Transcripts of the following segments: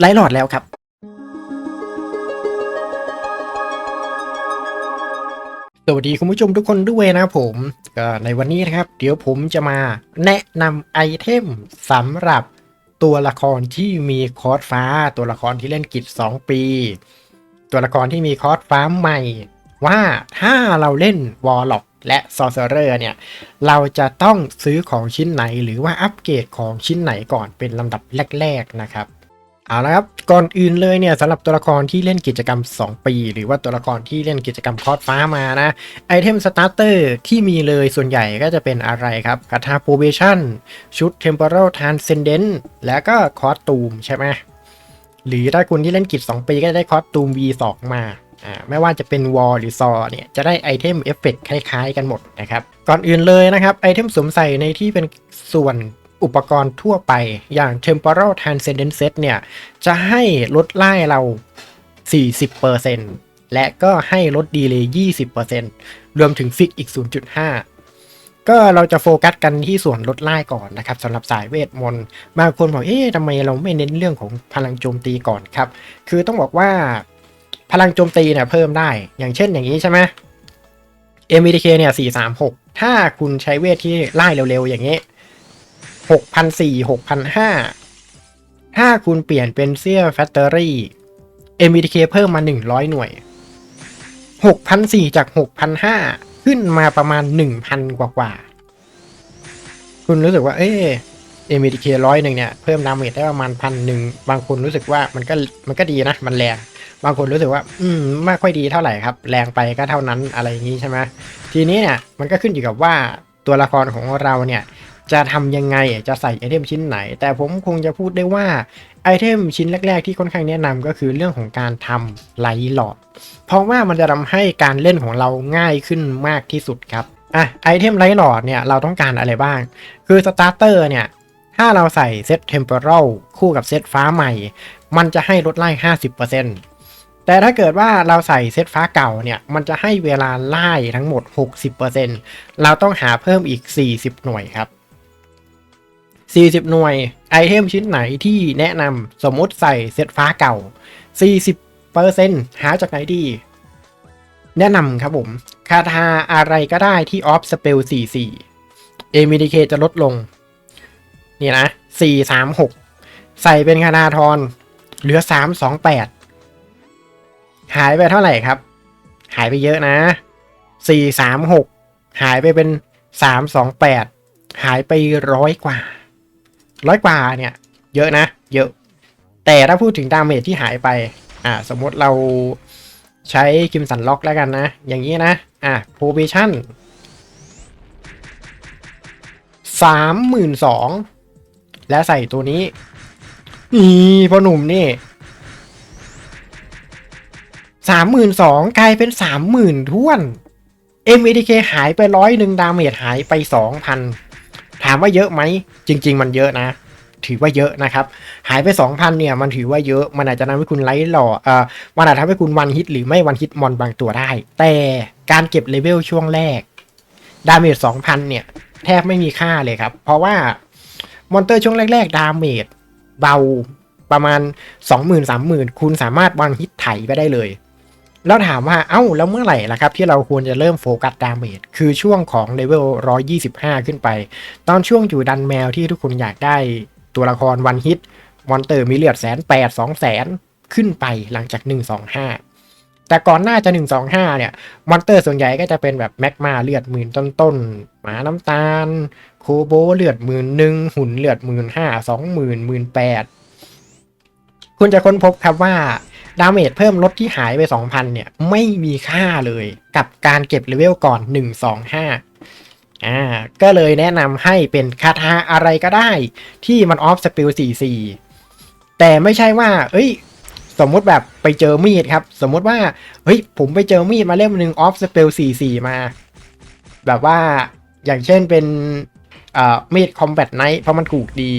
ไลท์หลอดแล้วครับ สวัสดีคุณผู้ชมทุกคนด้วยนะผมก็ในวันนี้นะครับ เดี๋ยวผมจะมาแนะนำไอเทมสำหรับตัวละครที่มีคอร์สฟ้า ตัวละครที่เล่นกิจ 2 ปี ตัวละครที่มีคอร์สฟ้าใหม่ ว่าถ้าเราเล่นวอลล็อกและซอ r เซอร์เนี่ย เราจะต้องซื้อของชิ้นไหนหรือว่าอัปเกรดของชิ้นไหนก่อนเป็นลำดับแรก ๆ นะครับ เอาละครับก่อนอื่นเลยเนี่ยสำหรับตัวละครที่เล่นกิจกรรม 2 ปี หรือว่าตัวละครที่เล่นกิจกรรมคอร์สฟ้ามานะไอเทมสตาร์เตอร์ที่มีเลยส่วนใหญ่ก็จะเป็นอะไรครับคาถาโปรเบชั่นชุด Temporal Transcendent แล้วก็คอสตูมใช่ไหมหรือถ้าคุณที่เล่นกิจ 2 ปีก็จะได้คอสตูม V2 มาอ่าไม่ว่าจะเป็นวอลหรือซอเนี่ยจะได้ไอเทมเอฟเฟกคล้ายๆกันหมดนะครับ ก่อนอื่นเลยนะครับไอเทมสวมใส่ในที่เป็นส่วน อุปกรณ์ทั่วไปอย่าง Temporal Transcendent Set เนี่ย จะให้ลดไล่เรา 40%และก็ให้ลดดีเลย์20%รวมถึงฟิกอีก 0.5 ก็เราจะโฟกัสกันที่ส่วนลดไล่ก่อนนะครับสำหรับสายเวทมนต์บางคนบอกเอ๊ะทำไมเราไม่เน้นเรื่องของพลังโจมตีก่อนครับ คือต้องบอกว่าพลังโจมตีเนี่ยเพิ่มได้ อย่างเช่นอย่างนี้ใช่ไหม MBTK เนี่ย436 ถ้าคุณใช้เวทที่ไล่เร็วๆ อย่างนี้ 6,400 6,500ถ้าคุณเปลี่ยนเป็นเสื้อแฟตเตอรี่ MBTK เพิ่มมา100หน่วย6,400จาก6,500ขึ้นมาประมาณ1,000กว่ากว่า คุณรู้สึกว่า เอ๊ MBTK ร้อยหนึ่งเนี่ย เพิ่มดาเมจได้ประมาณพันหนึ่งบางคนรู้สึกว่ามันก็มันก็ดีนะ มันแรงบางคนรู้สึกว่า อืมไม่ค่อยดีเท่าไหร่ครับ แรงไปก็เท่านั้นอะไรอย่างนี้ใช่ไหมทีนี้เนี่ยมันก็ขึ้นอยู่กับว่าตัวละครของเราเนี่ย จะทำยังไงจะใส่ไอเทมชิ้นไหน แต่ผมคงจะพูดได้ว่าไอเทมชิ้นแรก ๆ ที่ค่อนข้างแนะนำก็คือเรื่องของการทำไลท์หลอด เพราะว่ามันจะทำให้การเล่นของเราง่ายขึ้นมากที่สุดครับอะไอเทมไลท์หลอดเนี่ยเราต้องการอะไรบ้าง คือสตาร์เตอร์เนี่ยถ้าเราใส่เซตเทมเพอรัลคู่กับเซตฟ้าใหม่ มันจะให้ลดไล่50%แต่ถ้าเกิดว่าเราใส่เซตฟ้าเก่าเนี่ย มันจะให้เวลาไล่ทั้งหมด 60%เราต้องหาเพิ่มอีก 40 หน่วยครับ 40 หน่วย ไอเทมชิ้นไหนที่แนะนำสมมติใส่เซตฟ้าเก่า 40%หาจากไหนดี แนะนำครับผม คาถาอะไรก็ได้ที่ออฟสเปล44 AMDK จะลดลง นี่นะ 436 ใส่เป็นคานาทรเหลือ 328 หายไปเท่าไหร่ครับ หายไปเยอะนะ 436 หายไปเป็น 328 หายไปร้อยกว่า ร้อยกว่าเนี่ย เยอะนะ เยอะ แต่ถ้าพูดถึงดาเมจที่หายไป อ่า สมมติเราใช้คิมสันล็อกแล้วกันนะ อย่างนี้นะ อะ probation สามหมื่นสองและใส่ตัวนี้ นี่พ่อหนุ่มนี่สามหมื่นสองกลายเป็นสามหมื่นท้วน MADK หายไปร้อยหนึ่งดาเมจหายไปสองพัน ถามว่าเยอะไหมจริง ๆ มันเยอะนะ ถือว่าเยอะนะครับ หายไปสองพันเนี่ยมันถือว่าเยอะมันอาจจะทำให้คุณไล่หล่อเอ่อมันอาจจะทำให้คุณวันฮิตหรือไม่วันฮิตมอนบางตัวได้ แต่การเก็บเลเวลช่วงแรกดาเมจสองพันเนี่ยแทบไม่มีค่าเลยครับ เพราะว่ามอนเตอร์ช่วงแรก ๆ ดาเมจเบาประมาณ 20,000 30,000 คุณสามารถวันฮิตไถไปได้เลย แล้วถามว่า เอ้า แล้วเมื่อไหร่ล่ะครับ ที่เราควรจะเริ่มโฟกัสดาเมจ คือช่วงของเลเวล 125 ขึ้นไป ตอนช่วงอยู่ดันแมวที่ทุกคนอยากได้ตัวละครวันฮิต มอนเตอร์มีเลือดแสนแปดสองแสนขึ้นไปหลังจาก 125 แต่ก่อนหน้าจะ 125 เนี่ย มอนเตอร์ส่วนใหญ่ก็จะเป็นแบบแม็กมาเลือดหมื่นต้นๆ หมาน้ำตาล โคโบเลือดหมื่นหนึ่งหุ่นเลือดหมื่นห้าสองหมื่นหมื่นแปดคุณจะค้นพบครับว่า ดาเมจเพิ่มลดที่หายไป 2,000 เนี่ย ไม่มีค่าเลยกับการเก็บเลเวลก่อน 125อ่าก็เลยแนะนำให้เป็นคาถาอะไรก็ได้ที่มันออฟสปิล44 แต่ไม่ใช่ว่า เอ้ย สมมติแบบไปเจอมีดครับ สมมติว่า เฮ้ย ผมไปเจอมีดมาเล่มหนึ่งออฟสเปล44 มา แบบว่าอย่างเช่นเป็นเอ่อมีดคอมแบทไนท์เพราะมันถูกดี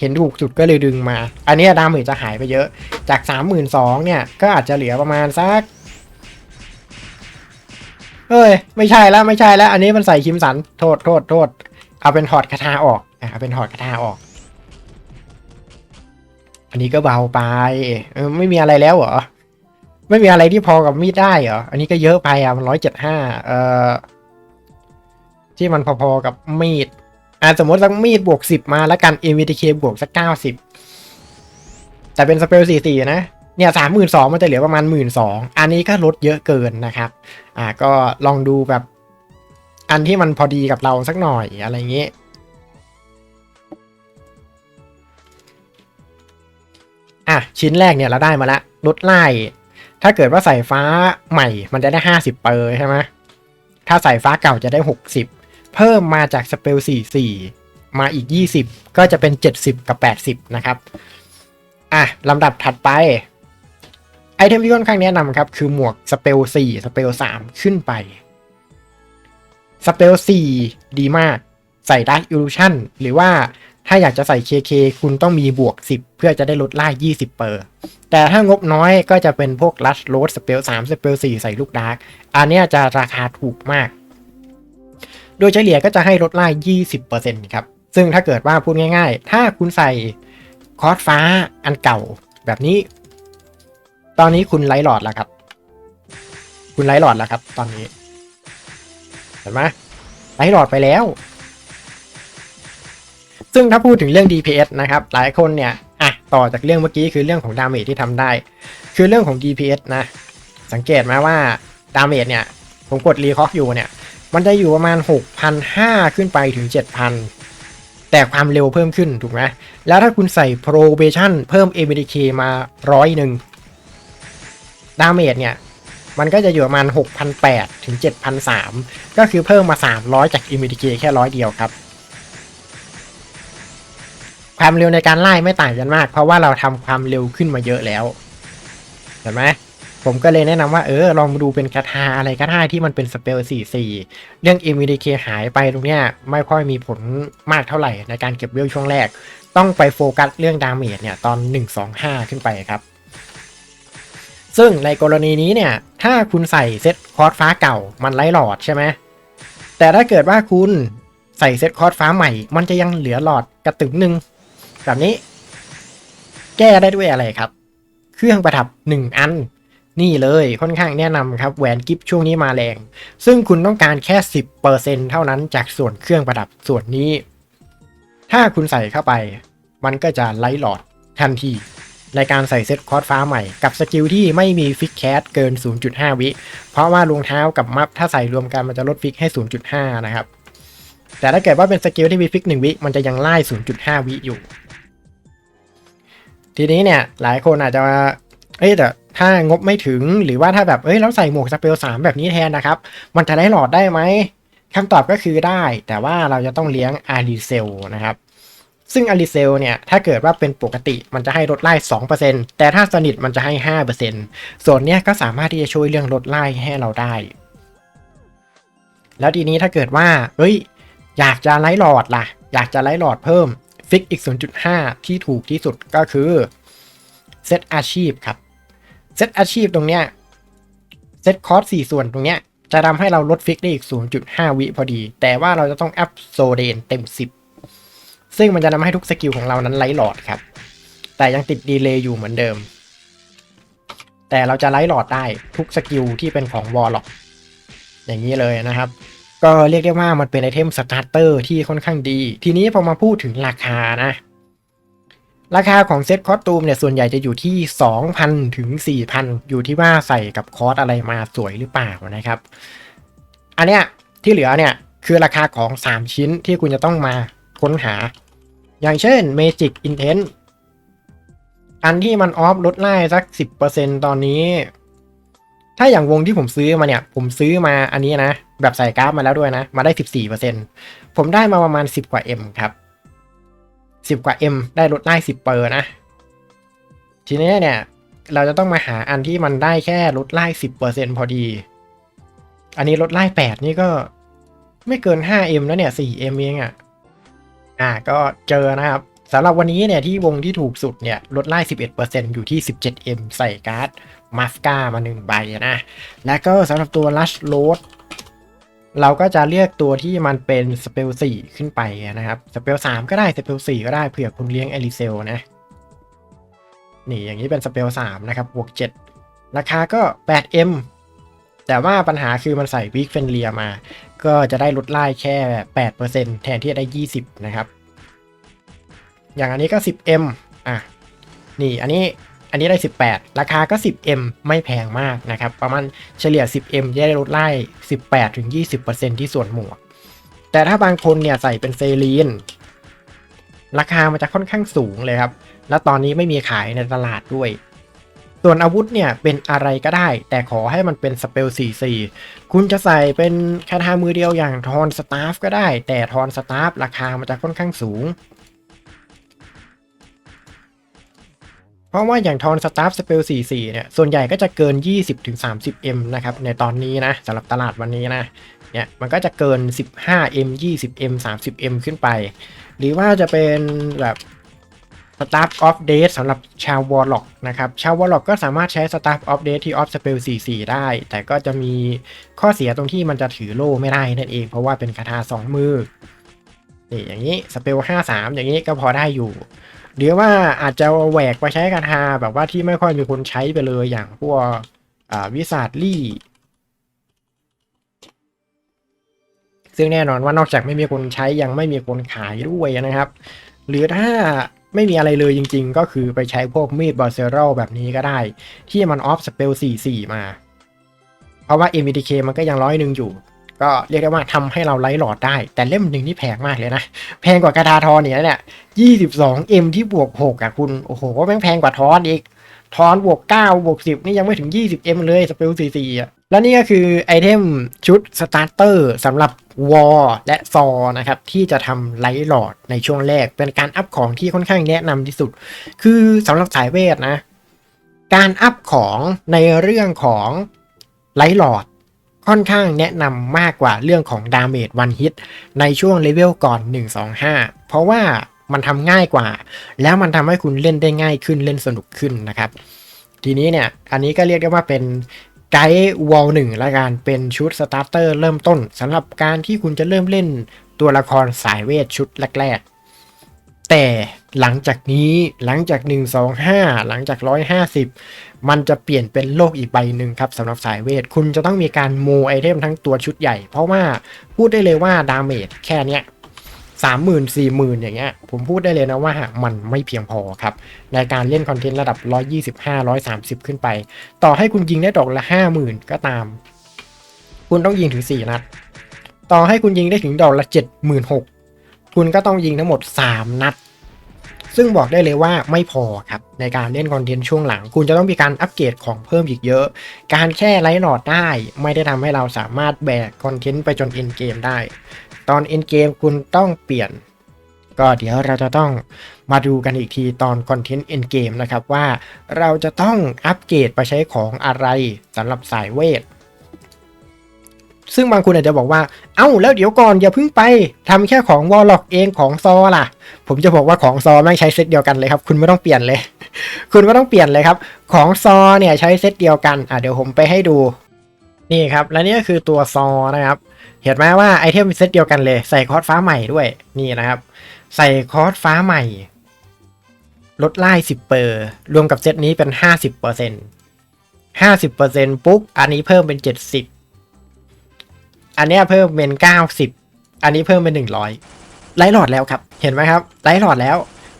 เห็นถูกสุดก็เลยดึงมา อันนี้ดาเมจจะหายไปเยอะ จาก 32,000เนี่ย ก็อาจจะเหลือประมาณสักเฮ้ย ไม่ใช่แล้วไม่ใช่แล้ว อันนี้มันใส่คิมสัน โทษโทษโทษ เอาเป็นถอดคาถาออก อะเอาเป็นถอดคาถาออก อันนี้ก็เบาไป เออ ไม่มีอะไรแล้วเหรอ ไม่มีอะไรที่พอกับมีดได้เหรอ อันนี้ก็เยอะไปอะมันร้อยเจ็ดห้าเอ่อที่มันพอๆกับมีด อะสมมติสักมีดบวกสิบมาแล้วกัน MVTK บวกสักเก้าสิบแต่เป็นสเปลสี่สี่นะเนี่ยสามหมื่นสองมันจะเหลือประมาณหมื่นสองอันนี้ก็ลดเยอะเกินนะครับ อ่าก็ลองดูแบบอันที่มันพอดีกับเราสักหน่อยอะไรเงี้ยอะชิ้นแรกเนี่ยเราได้มาแล้วลดไล่ ถ้าเกิดว่าใส่ฟ้าใหม่มันจะได้ห้าสิบเปอร์ใช่ไหมถ้าใส่ฟ้าเก่าจะได้หกสิบ เพิ่มมาจากสเปลสี่สี่มาอีกยี่สิบก็จะเป็นเจ็ดสิบกับแปดสิบนะครับ อะลำดับถัดไป ไอเทมที่ค่อนข้างแนะนำครับ คือหมวกสเปลสี่สเปลสามขึ้นไปสเปลสี่ดีมาก ใส่ดักอิลูชันหรือว่าถ้าอยากจะใส่ KK คุณต้องมีบวก 10 เพื่อจะได้ลดไล่20 เปอร์ แต่ถ้างบน้อยก็จะเป็นพวกลัชโรดสเปล3สเปล4ใส่ลูกดาร์กอันนี้จะราคาถูกมาก โดยเฉลี่ยก็จะให้ลดไล่ 20%ครับ ซึ่งถ้าเกิดว่าพูดง่าย ๆ ถ้าคุณใส่คอร์สฟ้าอันเก่าแบบนี้ ตอนนี้คุณไลท์หลอดแล้วครับ คุณไลท์หลอดแล้วครับ ตอนนี้ เห็นไหมไลท์หลอดไปแล้ว ซึ่งถ้าพูดถึงเรื่อง DPS นะครับ หลายคนเนี่ยอะต่อจากเรื่องเมื่อกี้คือเรื่องของดาเมจที่ทำได้ คือเรื่องของ DPS นะ สังเกตไหมว่าดาเมจเนี่ย ผมกดรีคอกอยู่เนี่ย มันจะอยู่ประมาณ 6,500 ขึ้นไปถึง 7,000 แต่ความเร็วเพิ่มขึ้นถูกไหมแล้วถ้าคุณใส่ probation เพิ่ม ABDK มาร้อยหนึ่งดาเมจเนี่ย มันก็จะอยู่ประมาณ 6,800 ถึง7,300ก็คือเพิ่มมา 300 จาก ABDK แค่ร้อยเดียวครับ ความเร็วในการไล่ไม่ต่างกันมาก เพราะว่าเราทำความเร็วขึ้นมาเยอะแล้ว เห็นไหม ผมก็เลยแนะนำว่าเออลองดูเป็นคาถาอะไรก็ได้ที่มันเป็นสเปล4-4 เรื่อง MVDK หายไปตรงเนี้ยไม่ค่อยมีผลมากเท่าไหร่ในการเก็บเวลช่วงแรก ต้องไปโฟกัสเรื่องดาเมจเนี่ยตอน 1-2-5 ขึ้นไปครับ ซึ่งในกรณีนี้เนี่ยถ้าคุณใส่เซตคอร์สฟ้าเก่ามันไล่หลอดใช่ไหมแต่ถ้าเกิดว่าคุณใส่เซตคอร์สฟ้าใหม่ มันจะยังเหลือหลอดกระตึงหนึ่งแบบนี้ แก้ได้ด้วยอะไรครับ เครื่องประดับ 1 อัน นี่เลยค่อนข้างแนะนำครับแหวนกิฟช่วงนี้มาแรง ซึ่งคุณต้องการแค่ 10%เท่านั้นจากส่วนเครื่องประดับส่วนนี้ ถ้าคุณใส่เข้าไป มันก็จะไล่หลอดทันที ในการใส่เซตคอร์สฟ้าใหม่กับสกิลที่ไม่มีฟิกแคสเกิน 0.5 วิ เพราะว่ารองเท้ากับมัฟถ้าใส่รวมกันมันจะลดฟิกให้ 0.5 นะครับ แต่ถ้าเกิดว่าเป็นสกิลที่มีฟิก 1 วิ มันจะยังไล่ 0.5 วิอยู่ ทีนี้เนี่ยหลายคนอาจจะเอ้แต่ ถ้างบไม่ถึงหรือว่าถ้าแบบเอ้ยแล้วใส่หมวกสเปลสามแบบนี้แทนนะครับ มันจะได้หลอดได้ไหมคำตอบก็คือได้ แต่ว่าเราจะต้องเลี้ยงอารีเซลนะครับซึ่งอารีเซลเนี่ย ถ้าเกิดว่าเป็นปกติมันจะให้ลดไล่ 2%แต่ถ้าสนิทมันจะให้ 5%ส่วนเนี้ยก็สามารถที่จะช่วยเรื่องลดไล่ให้เราได้ แล้วทีนี้ถ้าเกิดว่า เฮ้ย อยากจะไล่หลอดล่ะ อยากจะไล่หลอดเพิ่ม ฟิกอีก 0.5 ที่ถูกที่สุดก็คือ เซตอาชีพครับ เซตอาชีพตรงเนี้ยเซตคอร์ส4ส่วนตรงเนี้ยจะทำให้เราลดฟิกได้อีก 0.5 วิพอดี แต่ว่าเราจะต้องแอัพโซเดนเต็ม 10 ซึ่งมันจะทำให้ทุกสกิลของเรานั้นไล่หลอดครับ แต่ยังติดดีเลย์อยู่เหมือนเดิม แต่เราจะไล่หลอดได้ทุกสกิลที่เป็นของวอลล็อกอย่างนี้เลยนะครับ ก็เรียกได้ว่ามันเป็นไอเทมสตาร์เตอร์ที่ค่อนข้างดี ทีนี้พอมาพูดถึงราคานะ ราคาของเซตคอสตูมเนี่ยส่วนใหญ่จะอยู่ที่ 2,000 ถึง 4,000 อยู่ที่ว่าใส่กับคอสอะไรมาสวยหรือเปล่านะครับ อันเนี้ยที่เหลือเนี่ยคือราคาของ 3 ชิ้นที่คุณจะต้องมาค้นหา อย่างเช่น Magic Intent อันที่มันออฟลดไล่สัก 10%ตอนนี้ ถ้าอย่างวงที่ผมซื้อมาเนี่ย ผมซื้อมาอันนี้นะ แบบใส่กราฟมาแล้วด้วยนะ มาได้ 14%ผมได้มาประมาณ 10 กว่า M ครับ 10 กว่า M ได้ลดไล่10เปอร์นะ ทีนี้เนี่ยเราจะต้องมาหาอันที่มันได้แค่ลดไล่10%พอดี อันนี้ลดไล่8นี่ก็ไม่เกิน 5M แล้วเนี่ย 4M เองอะ่ะ อ่าก็เจอนะครับสำหรับวันนี้เนี่ยที่วงที่ถูกสุดเนี่ยลดไล่11%อยู่ที่ 17M ใส่การ์ดมาสกามา1ใบนะ แล้วก็สำหรับตัว Lush Load เราก็จะเลือกตัวที่มันเป็นสเปล4ขึ้นไปนะครับสเปล3ก็ได้สเปล4ก็ได้เผื่อคุณเลี้ยงเอลิเซลนะนี่อย่างนี้เป็นสเปล3นะครับบวก7ราคาก็ 8M แต่ว่าปัญหาคือมันใส่วิกเฟนเลียมา ก็จะได้ลดไล่แค่ 8%แทนที่จะได้ 20 นะครับ อย่างอันนี้ก็ 10M อะ นี่อันนี้ อันนี้ได้ 18 ราคาก็ 10M ไม่แพงมากนะครับ ประมาณเฉลี่ย 10M จะได้ลดไล่ 18-20%ที่ส่วนหมวก แต่ถ้าบางคนเนี่ยใส่เป็นเซรีนราคามันจะค่อนข้างสูงเลยครับ และตอนนี้ไม่มีขายในตลาดด้วย ส่วนอาวุธเนี่ยเป็นอะไรก็ได้ แต่ขอให้มันเป็นสเปล44คุณจะใส่เป็นคาถามือเดียวอย่างทอนสตาฟก็ได้ แต่ทอนสตาฟราคามันจะค่อนข้างสูง ราะว่าอย่างทอนสตาฟสเปล44เนี่ย ส่วนใหญ่ก็จะเกิน 20-30M นะครับ ในตอนนี้นะสำหรับตลาดวันนี้นะ เนี่ย มันก็จะเกิน 15M 20M 30M ขึ้นไป หรือว่าจะเป็นแบบ Staff of Date สำหรับชาววอลล็อกนะครับ ชาววอลล็อกก็สามารถใช้ Staff of Date ที่ Off Spell 44 ได้ แต่ก็จะมีข้อเสียตรงที่มันจะถือโล่ไม่ได้นั่นเอง เพราะว่าเป็นคาถา2มือนี่อย่างนี้ Spell 53 อย่างนี้ก็พอได้อยู่ หรือว่าอาจจะแหวกไปใช้คาถาแบบว่าที่ไม่ค่อยมีคนใช้ไปเลยอย่างพวกวิสาดลี่ ซึ่งแน่นอนว่านอกจากไม่มีคนใช้ยังไม่มีคนขายด้วยนะครับ หรือถ้าไม่มีอะไรเลยจริงๆ ก็คือไปใช้พวกมีดบอลเซอรัลแบบนี้ก็ได้ ที่มันออฟสเปล44 มา เพราะว่า MDK มันก็ยังร้อยหนึ่งอยู่ ก็เรียกได้ว่าทำให้เราไล่หลอดได้ แต่เล่มหนึ่งนี่แพงมากเลยนะ แพงกว่ากระดาทอนเนี่ยเนี่ย 22M ที่บวก6อะคุณ โอ้โหแม่งแพงกว่าทอนอีก ทอนบวก9บวก10นี่ยังไม่ถึง 20M เลยสเปล44อะและนี่ก็คือไอเทมชุดสตาร์เตอร์สำหรับวอลและซอนะครับ ที่จะทำไลท์หลอดในช่วงแรก เป็นการอัพของที่ค่อนข้างแนะนำที่สุด คือสำหรับสายเวทนะ การอัพของในเรื่องของไลท์หลอด ค่อนข้างแนะนำมากกว่าเรื่องของดาเมจวันฮิตในช่วงเลเวลก่อน 1-2-5 เพราะว่ามันทำง่ายกว่า แล้วมันทำให้คุณเล่นได้ง่ายขึ้นเล่นสนุกขึ้นนะครับ ทีนี้เนี่ย อันนี้ก็เรียกได้ว่าเป็นไกด์วอลหนึ่งละกันเป็นชุดสตาร์เตอร์เริ่มต้นสำหรับการที่คุณจะเริ่มเล่นตัวละครสายเวทชุดแรกๆแต่หลังจากนี้หลังจาก 125 หลังจาก 150 มันจะเปลี่ยนเป็นโลกอีกใบหนึ่งครับสำหรับสายเวท คุณจะต้องมีการโมไอเทมทั้งตัวชุดใหญ่ เพราะว่าพูดได้เลยว่าดาเมจแค่เนี้ยสามหมื่นสี่หมื่นอย่างเงี้ยผมพูดได้เลยนะว่ามันไม่เพียงพอครับ ในการเล่นคอนเทนต์ระดับ 125 130 ขึ้นไป ต่อให้คุณยิงได้ดอกละ 50,000 ก็ตาม คุณต้องยิงถึง 4 นัด ต่อให้คุณยิงได้ถึงดอกละ 76,000 คุณก็ต้องยิงทั้งหมด 3 นัด ซึ่งบอกได้เลยว่าไม่พอครับ ในการเล่นคอนเทนต์ช่วงหลัง คุณจะต้องมีการอัปเกรดของเพิ่มอีกเยอะ การแค่ไลท์หลอดได้ ไม่ได้ทำให้เราสามารถแบกคอนเทนต์ไปจนเอ็นเกมได้ ตอนเอ็นเกมคุณต้องเปลี่ยน ก็เดี๋ยวเราจะต้องมาดูกันอีกทีตอนคอนเทนต์เอ็นเกมนะครับว่าเราจะต้องอัปเกรดไปใช้ของอะไรสำหรับสายเวท ซึ่งบางคนอาจจะบอกว่า เอ้าแล้วเดี๋ยวก่อนอย่าเพิ่งไปทำแค่ของวอลล็อกเองของซอล่ะ ผมจะบอกว่าของซอไม่งใช้เซตเดียวกันเลยครับ คุณไม่ต้องเปลี่ยนเลย คุณไม่ต้องเปลี่ยนเลยครับ ของซอเนี่ยใช้เซตเดียวกันอะเดี๋ยวผมไปให้ดูนี่ครับและนี่ก็คือตัวซอนะครับ เห็นไหมว่าไอเทมเซตเดียวกันเลย ใส่คอร์สฟ้าใหม่ด้วยนี่นะครับ ใส่คอร์สฟ้าใหม่ ลดไล่สิบเปอร์รวมกับเซตนี้เป็นห้าสิบเปอร์เซ็นต์ห้าสิบเปอร์เซ็นต์ปุ๊บอันนี้เพิ่มเป็นเจ็ดสิบ อันนี้เพิ่มเป็นเก้าสิบอันนี้เพิ่มเป็นหนึ่งร้อยไลท์หลอดแล้วครับ เห็นไหมครับไลท์หลอดแล้ว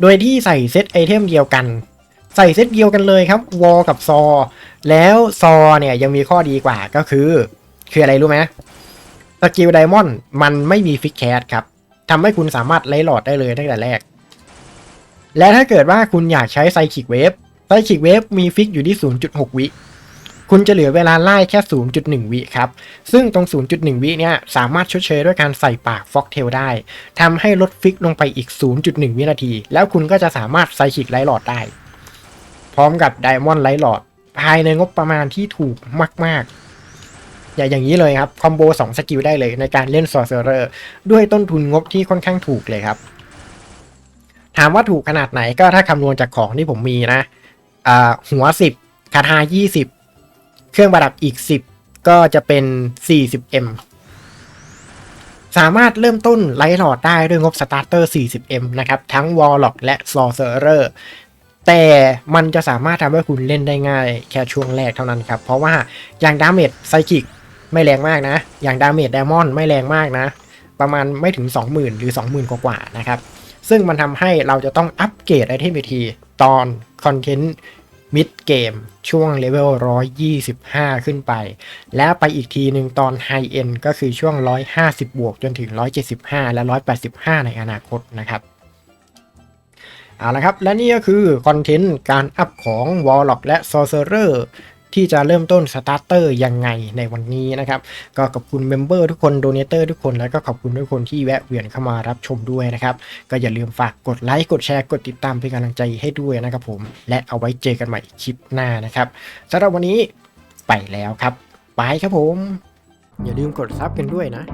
โดยที่ใส่เซตไอเทมเดียวกัน ใส่เซตเดียวกันเลยครับวอลกับซอ แล้วซอเนี่ยยังมีข้อดีกว่าก็คือ คืออะไรรู้ไหมสกิลไดมอนด์มันไม่มีฟิกแคสครับทำให้คุณสามารถไล่หลอดได้เลยตั้งแต่แรก และถ้าเกิดว่าคุณอยากใช้ไซคิกเวฟไซคิกเวฟมีฟิกอยู่ที่ 0.6 วิ คุณจะเหลือเวลาไล่แค่ 0.1 วิครับ ซึ่งตรง 0.1 วิเนี่ยสามารถชดเชยด้วยการใส่ปากฟ็อกเทลได้ทำให้ลดฟิกลงไปอีก 0.1 วินาที แล้วคุณก็จะสามารถไซคิกไล่หลอดได้ พร้อมกับไดมอนด์ไล่หลอด ภายในงบประมาณที่ถูกมาก ๆอย่าอย่างนี้เลยครับคอมโบ2สกิลได้เลยในการเล่นซอร์เซอร์ด้วยต้นทุนงบที่ค่อนข้างถูกเลยครับ ถามว่าถูกขนาดไหนก็ถ้าคำนวณจากของที่ผมมีนะหัว 10 คาถา 20 เครื่องประดับอีก 10 ก็จะเป็น 40M สามารถเริ่มต้นไลท์หลอดได้ด้วยงบสตาร์เตอร์ 40M นะครับ ทั้งวอลล็อกและซอร์เซอร์แต่มันจะสามารถทำให้คุณเล่นได้ง่ายแค่ช่วงแรกเท่านั้นครับ เพราะว่าอย่างดาเมจไซคิกไม่แรงมากนะ อย่างดาเมจไดมอนด์ไม่แรงมากนะ ประมาณไม่ถึง 20,000 หรือ 20,000 กว่าๆนะครับ ซึ่งมันทำให้เราจะต้องอัปเกรดไอเทมทีตอนคอนเทนต์ มิดเกมช่วงเลเวล 125 ขึ้นไป แล้วไปอีกทีหนึ่งตอนไฮเอ็นก็คือช่วง 150 บวกจนถึง 175 และ 185 ในอนาคตนะครับเอาละครับ และนี่ก็คือคอนเทนต์การอัพของ Warlock และ Sorcerer ที่จะเริ่มต้นสตาร์เตอร์ยังไงในวันนี้นะครับ ก็ขอบคุณเมมเบอร์ทุกคนโดเนเตอร์ทุกคนแล้วก็ขอบคุณทุกคนที่แวะเวียนเข้ามารับชมด้วยนะครับ ก็อย่าลืมฝากกดไลค์กดแชร์กดติดตามเป็นกำลังใจให้ด้วยนะครับผม และเอาไว้เจอกันใหม่คลิปหน้านะครับสำหรับวันนี้ไปแล้วครับ ไปครับผม อย่าลืมกดซับกันด้วยนะ